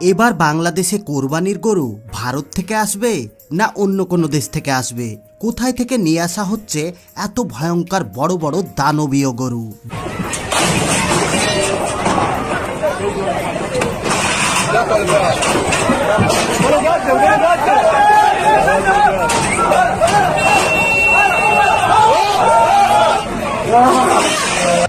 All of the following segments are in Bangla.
এবার বাংলাদেশে কোরবানির গরু ভারত থেকে আসবে না অন্য কোনো দেশ থেকে আসবে? কোথায় থেকে নিয়ে আসা হচ্ছে এত ভয়ঙ্কর বড় বড় দানবীয় গরু?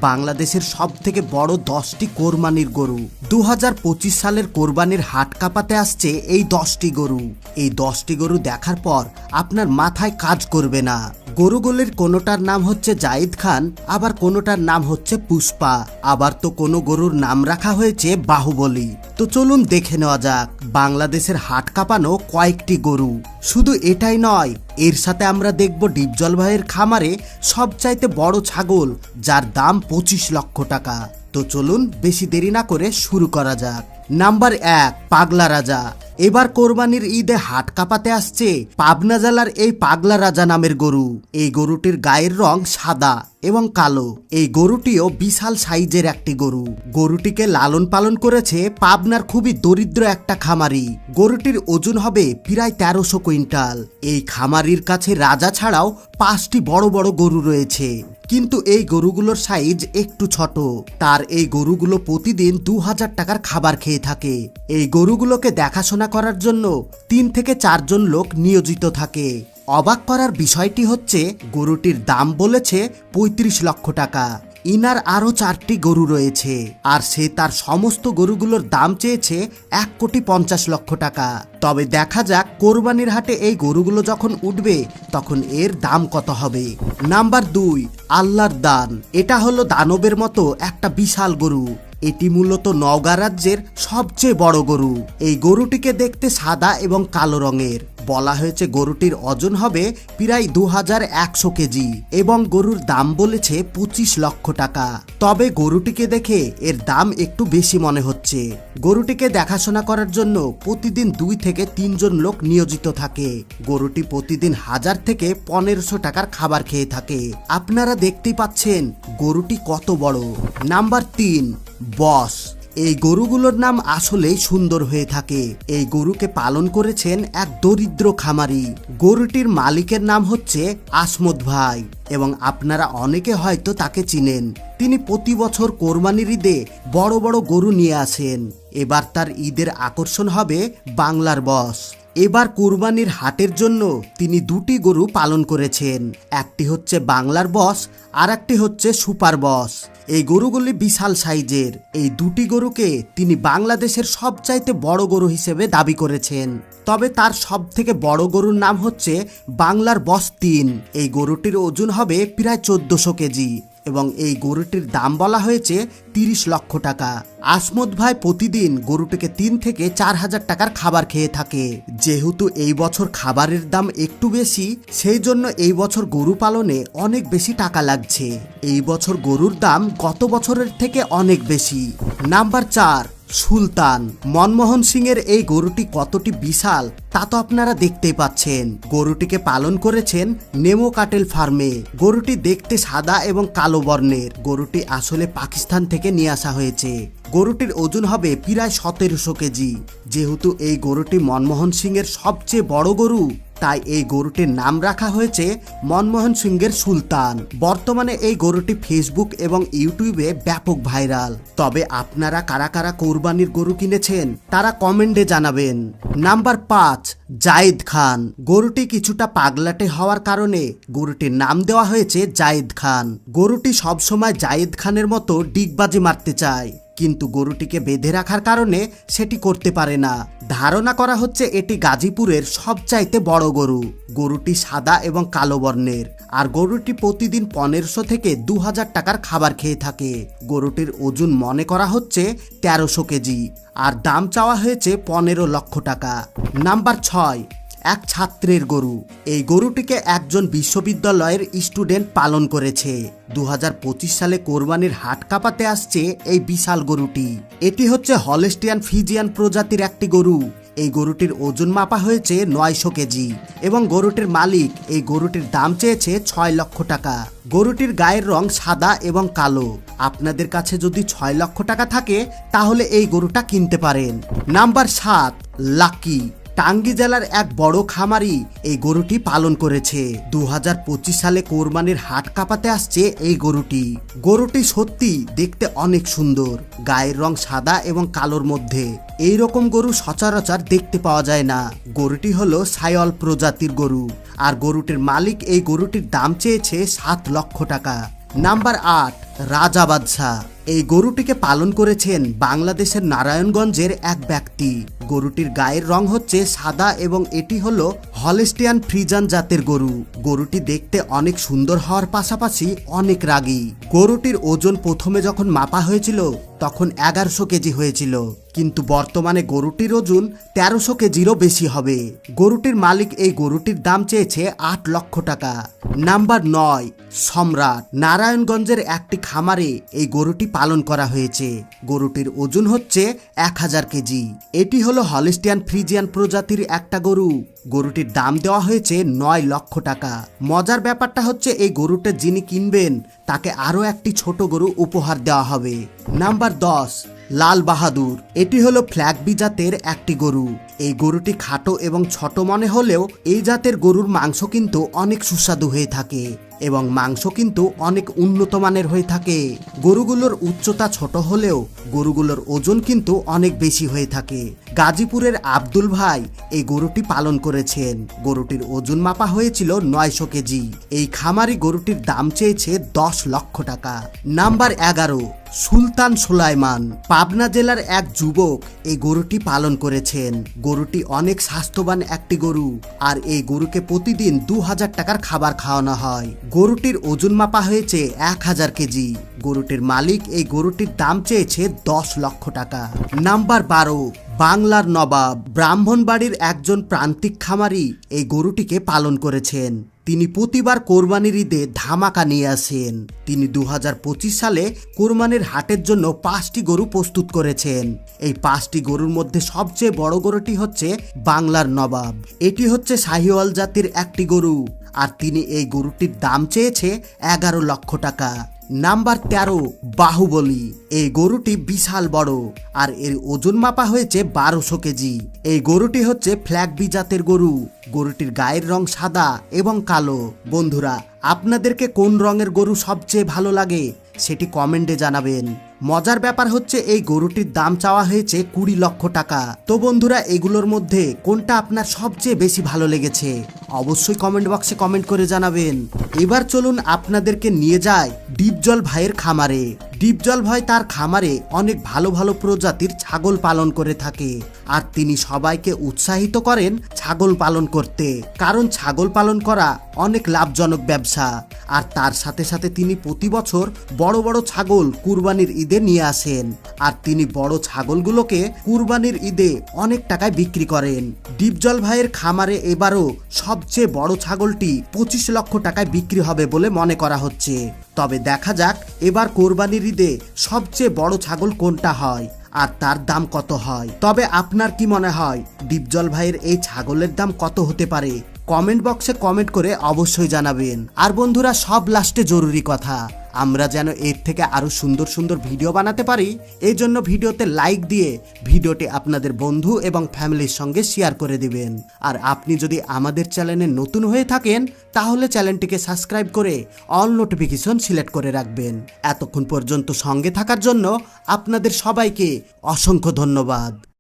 বাংলাদেশের সব থেকে বড় দশটি কোরবানির গরু। দু হাজার পঁচিশ সালের কোরবানির হাট কাপাতে আসছে এই দশটি গরু। এই দশটি গরু দেখার পর আপনার মাথায় কাজ করবে না। গরুগুলির কোনোটার নাম হচ্ছে জাহিদ খান, আবার কোনোটার নাম হচ্ছে পুষ্পা। আবার তো কোনো গরুর নাম রাখা হয়েছে বাহুবলী। তো চলুন দেখে নেওয়া যাক, বাংলাদেশের হাট কাঁপানো কয়েকটি গরু। শুধু এটাই নয়, এর সাথে আমরা দেখব ডিপজল ভাইয়ের খামারে সবচাইতে বড় ছাগল, যার দাম পঁচিশ লক্ষ টাকা। তো চলুন বেশি দেরি না করে শুরু করা যাক। নাম্বার এক, পাগলা রাজা। এবার কোরবানির ঈদে হাট কাঁপাতে আসছে পাবনা জেলার এই পাগলা রাজা নামের গরু। এই গরুটির গায়ের রং সাদা এবং কালো। এই গরুটিও বিশাল সাইজের একটি গরু। গরুটিকে লালন পালন করেছে পাবনার খুবই দরিদ্র একটা খামারি। গরুটির ওজন হবে প্রায় তেরোশো কুইন্টাল। এই খামারির কাছে রাজা ছাড়াও পাঁচটি বড় বড় গরু রয়েছে। কিন্তু এই গরুগুলোর সাইজ একটু ছোট। তার এই গরুগুলো প্রতিদিন দু হাজার টাকার খাবার খেয়ে থাকে। এই গরুগুলোকে দেখাশোনা করার জন্য তিন থেকে চারজন লোক নিয়োজিত থাকে। অবাক করার বিষয়টি হচ্ছে, গরুটির দাম বলেছে পঁয়ত্রিশ লক্ষ টাকা। ইনার আরও চারটি গরু রয়েছে, আর সে তার সমস্ত গরুগুলোর দাম চেয়েছে এক কোটি পঞ্চাশ লক্ষ টাকা। তবে দেখা যাক কোরবানির হাটে এই গরুগুলো যখন উঠবে, তখন এর দাম কত হবে। নাম্বার দুই, আল্লাহর দান। এটা হলো দানবের মতো একটা বিশাল গরু। এটি মূলত নওগাঁ রাজ্যের সবচেয়ে বড় গরু। এই গরুটিকে দেখতে সাদা এবং কালো রঙের। বলা হয়েছে গরুটির ওজন হবে প্রায় দু হাজার একশো কেজি এবং গরুর দাম বলেছে পঁচিশ লক্ষ টাকা। তবে গরুটিকে দেখে এর দাম একটু বেশি মনে হচ্ছে। গরুটিকে দেখাশোনা করার জন্য প্রতিদিন দুই থেকে তিনজন লোক নিয়োজিত থাকে। গরুটি প্রতিদিন হাজার থেকে পনেরোশো টাকার খাবার খেয়ে থাকে। আপনারা দেখতেই পাচ্ছেন গরুটি কত বড়। নাম্বার তিন, বস। এই গরুগুলোর নাম আসলেই সুন্দর হয়ে থাকে। এই গরুকে পালন করেছেন এক দরিদ্র খামারি। গরুটির মালিকের নাম হচ্ছে আসমত ভাই এবং আপনারা অনেকে হয়তো তাকে চিনেন। তিনি প্রতি বছর কোরবানির ঈদে বড় বড় গরু নিয়ে আসেন। এবার তার ঈদের আকর্ষণ হবে বাংলার বস। এবার কোরবানির হাটের জন্য তিনি দুটি গরু পালন করেছেন। একটি হচ্ছে বাংলার বস আর একটি হচ্ছে সুপার বস। এই গরুগুলি বিশাল সাইজের। এই দুটি গরুকে তিনি বাংলাদেশের সবচাইতে বড় গরু হিসেবে দাবি করেছেন। তবে তার সব থেকে বড় গরুর নাম হচ্ছে বাংলার বস্তিন। এই গরুটির ওজন হবে প্রায় চোদ্দশো কেজি। এবং এই গরুটির দাম বলা হয়েছে তিরিশ লক্ষ টাকা। আসমত ভাই প্রতিদিন গরুটিকে তিন থেকে চার হাজার টাকার খাবার খেয়ে থাকে। যেহেতু এই বছর খাবারের দাম একটু বেশি, সেই জন্য এই বছর গরু পালনে অনেক বেশি টাকা লাগছে। এই বছর গরুর দাম গত বছরের থেকে অনেক বেশি। নাম্বার চার সুলতান, মনমোহন সিং এর এই গরুটি কতটি বিশাল তা তো আপনারা দেখতেই পাচ্ছেন। গরুটিকে পালন করেছেন নেমো কাটেল ফার্মে। গরুটি দেখতে সাদা এবং কালো বর্ণের। গরুটি আসলে পাকিস্তান থেকে নিয়ে আসা হয়েছে। গরুটির ওজন হবে প্রায় সতেরোশো কেজি। যেহেতু এই গরুটি মনমোহন সিং এর সবচেয়ে বড় গরু তাই এই গরুটির নাম রাখা হয়েছে মনমোহন সিংয়ের সুলতান। বর্তমানে এই গরুটি ফেসবুক এবং ইউটিউবে ব্যাপক ভাইরাল। তবে আপনারা কারা কারা কোরবানির গরু কিনেছেন, তারা কমেন্টে জানাবেন। নাম্বার পাঁচ, জায়েদ খান। গরুটি কিছুটা পাগলাটে হওয়ার কারণে গরুটির নাম দেওয়া হয়েছে জায়েদ খান। গরুটি সবসময় জায়েদ খানের মতো ডিগবাজি মারতে চায়। কিন্তু গরুটিকে বেঁধে রাখার কারণে সেটি করতে পারে না। ধারণা করা হচ্ছে এটি গাজীপুরের সবচাইতে বড় গরু। গরুটি সাদা এবং কালো বর্ণের। আর গরুটি প্রতিদিন পনেরোশো থেকে দু হাজার টাকার খাবার খেয়ে থাকে। গরুটির ওজন মনে করা হচ্ছে তেরোশো কেজি। আর দাম চাওয়া হয়েছে পনেরো লক্ষ টাকা। নাম্বার ছয় এক ছাত্রের গরু। এই গরুটিকে একজন বিশ্ববিদ্যালয়ের স্টুডেন্ট পালন করেছে। দু হাজার পঁচিশ সালে কোরবানির হাট কাঁপাতে আসছে এই বিশাল গরুটি। এটি হচ্ছে হলেস্টিয়ান ফিজিয়ান প্রজাতির একটি গরু। এই গরুটির ওজন মাপা হয়েছে নয়শো কেজি এবং গরুটির মালিক এই গরুটির দাম চেয়েছে ছয় লক্ষ টাকা। গরুটির গায়ের রং সাদা এবং কালো। আপনাদের কাছে যদি ছয় লক্ষ টাকা থাকে, তাহলে এই গরুটা কিনতে পারেন। নাম্বার সাত, লাকি। টাঙ্গি জেলার এক বড় খামারি এই গরুটি পালন করেছে। দু হাজার পঁচিশ সালে কোরবানির হাট কাঁপাতে আসছে এই গরুটি। গরুটি সত্যি দেখতে অনেক সুন্দর, গায়ের রং সাদা এবং কালোর মধ্যে। এই রকম গরু সচরাচর দেখতে পাওয়া যায় না। গরুটি হলো সায়ল প্রজাতির গরু। আর গরুটির মালিক এই গরুটির দাম চেয়েছে সাত লক্ষ টাকা। নাম্বার আট, রাজা বাদশাহ। এই গরুটিকে পালন করেছেন বাংলাদেশের নারায়ণগঞ্জের এক ব্যক্তি। গরুটির গায়ের রং হচ্ছে সাদা এবং এটি হল হলেস্টিয়ান ফ্রিজান জাতের গরু। গরুটি দেখতে অনেক সুন্দর হওয়ার পাশাপাশি অনেক রাগী। গরুটির ওজন প্রথমে যখন মাপা হয়েছিল তখন এগারোশো কেজি হয়েছিল। কিন্তু বর্তমানে গরুটির ওজন তেরোশো কেজিরও বেশি হবে। গরুটির মালিক এই গরুটির দাম চেয়েছে আট লক্ষ টাকা। নাম্বার নয়, সম্রাট। নারায়ণগঞ্জের একটি খামারে এই গরুটি পালন করা হয়েছে। গরুটির ওজন হচ্ছে এক হাজার কেজি। এটি হলো হলিস্টিয়ান ফ্রিজিয়ান প্রজাতির একটা গরু। গরুটির দাম দেওয়া হয়েছে নয় লক্ষ টাকা। মজার ব্যাপারটা হচ্ছে, এই গরুটা যিনি কিনবেন, তাকে আরও একটি ছোট গরু উপহার দেওয়া হবে। নাম্বার দশ লাল বাহাদুর। এটি হলো ফ্ল্যাগবি জাতের একটি গরু। এই গরুটি খাটো এবং ছোট মনে হলেও এই জাতের গরুর মাংস কিন্তু অনেক সুস্বাদু হয়ে থাকে এবং মাংস কিন্তু অনেক উন্নত মানের হয়ে থাকে। গরুগুলোর উচ্চতা ছোট হলেও গরুগুলোর ওজন কিন্তু অনেক বেশি হয়ে থাকে। গাজীপুরের আব্দুল ভাই এই গরুটি পালন করেছেন। গরুটির ওজন মাপা হয়েছিল নয়শো কেজি। এই খামারি গরুটির দাম চেয়েছে দশ লক্ষ টাকা। নাম্বার এগারো, সুলতান সুলাইমান পাবনা জেলার এক যুবক এই গরুটি পালন করেছেন। গরুটি অনেক স্বাস্থ্যবান একটি গরু, আর এই গরুকে প্রতিদিন দু হাজার টাকার খাবার খাওয়ানো হয়। গরুটির ওজন মাপা হয়েছে এক হাজার কেজি। গরুটির মালিক এই গরুটির দাম চেয়েছে দশ লক্ষ টাকা। নাম্বার বারো বাংলার নবাব ব্রাহ্মণবাড়ির একজন প্রান্তিক খামারি এই গরুটিকে পালন করেছেন। তিনি প্রতিবার কোরবানির ঈদে ধামাকা নিয়ে আসেন। তিনি দু হাজার পঁচিশ সালে কোরবানির হাটের জন্য পাঁচটি গরু প্রস্তুত করেছেন। এই পাঁচটি গরুর মধ্যে সবচেয়ে বড় গরুটি হচ্ছে বাংলার নবাব। এটি হচ্ছে শাহিওয়াল জাতির একটি গরু। আর তিনি এই গরুটির দাম চেয়েছে এগারো লক্ষ টাকা। নাম্বার তেরো, বাহুবলী। এই গরুটি বিশাল বড়, আর এর ওজন মাপা হয়েছে বারোশো কেজি। এই গরুটি হচ্ছে ফ্ল্যাগবি জাতের গরু। গরুটির গায়ের রং সাদা এবং কালো। বন্ধুরা, আপনাদেরকে কোন রঙের গরু সবচেয়ে ভালো লাগে? সেটি কমেন্টে জানাবেন। মজার ব্যাপার হচ্ছে এই গরুটির দাম চাওয়া হয়েছে কুড়ি লক্ষ টাকা। তো বন্ধুরা, এগুলোর মধ্যে কোনটা আপনার সবচেয়ে বেশি ভালো লেগেছে? অবশ্যই কমেন্ট বক্সে কমেন্ট করে জানাবেন। এবার চলুন আপনাদেরকে নিয়ে যায় ডিপজল ভাইয়ের খামারে। ডিপজল ভাই তার খামারে অনেক ভালো ভালো প্রজাতির ছাগল পালন করে থাকে। আর তিনি সবাইকে উৎসাহিত করেন ছাগল পালন করতে। কারণ ছাগল পালন করা অনেক লাভজনক ব্যবসা। আর তার সাথে সাথে তিনি প্রতি বছর বড় বড় ছাগল কুরবানির ঈদে নিয়ে আসেন। আর তিনি বড় ছাগলগুলোকে কুরবানির ঈদে অনেক টাকায় বিক্রি করেন। ডিপজল ভাইয়ের খামারে এবারও সবচেয়ে বড় ছাগলটি পঁচিশ লক্ষ টাকায় বিক্রি হবে বলে মনে করা হচ্ছে। তবে দেখা যাক এবার কোরবানির ঈদে সবচেয়ে বড় ছাগল কোনটা হয়। আর তার দাম কত হয়? তবে আপনার কি মনে হয় ডিপজল ভাইয়ের এই ছাগলের দাম কত হতে পারে? কমেন্ট বক্সে কমেন্ট করে অবশ্যই জানাবেন। আর বন্ধুরা, সব লাস্টে জরুরি কথা। আমরা যেন এর থেকে আরও সুন্দর সুন্দর ভিডিও বানাতে পারি, এই জন্য ভিডিওতে লাইক দিয়ে ভিডিওটি আপনাদের বন্ধু এবং ফ্যামিলির সঙ্গে শেয়ার করে দিবেন। আর আপনি যদি আমাদের চ্যানেলে নতুন হয়ে থাকেন, তাহলে চ্যানেলটিকে সাবস্ক্রাইব করে অল নোটিফিকেশন সিলেক্ট করে রাখবেন। এতক্ষণ পর্যন্ত সঙ্গে থাকার জন্য আপনাদের সবাইকে অসংখ্য ধন্যবাদ।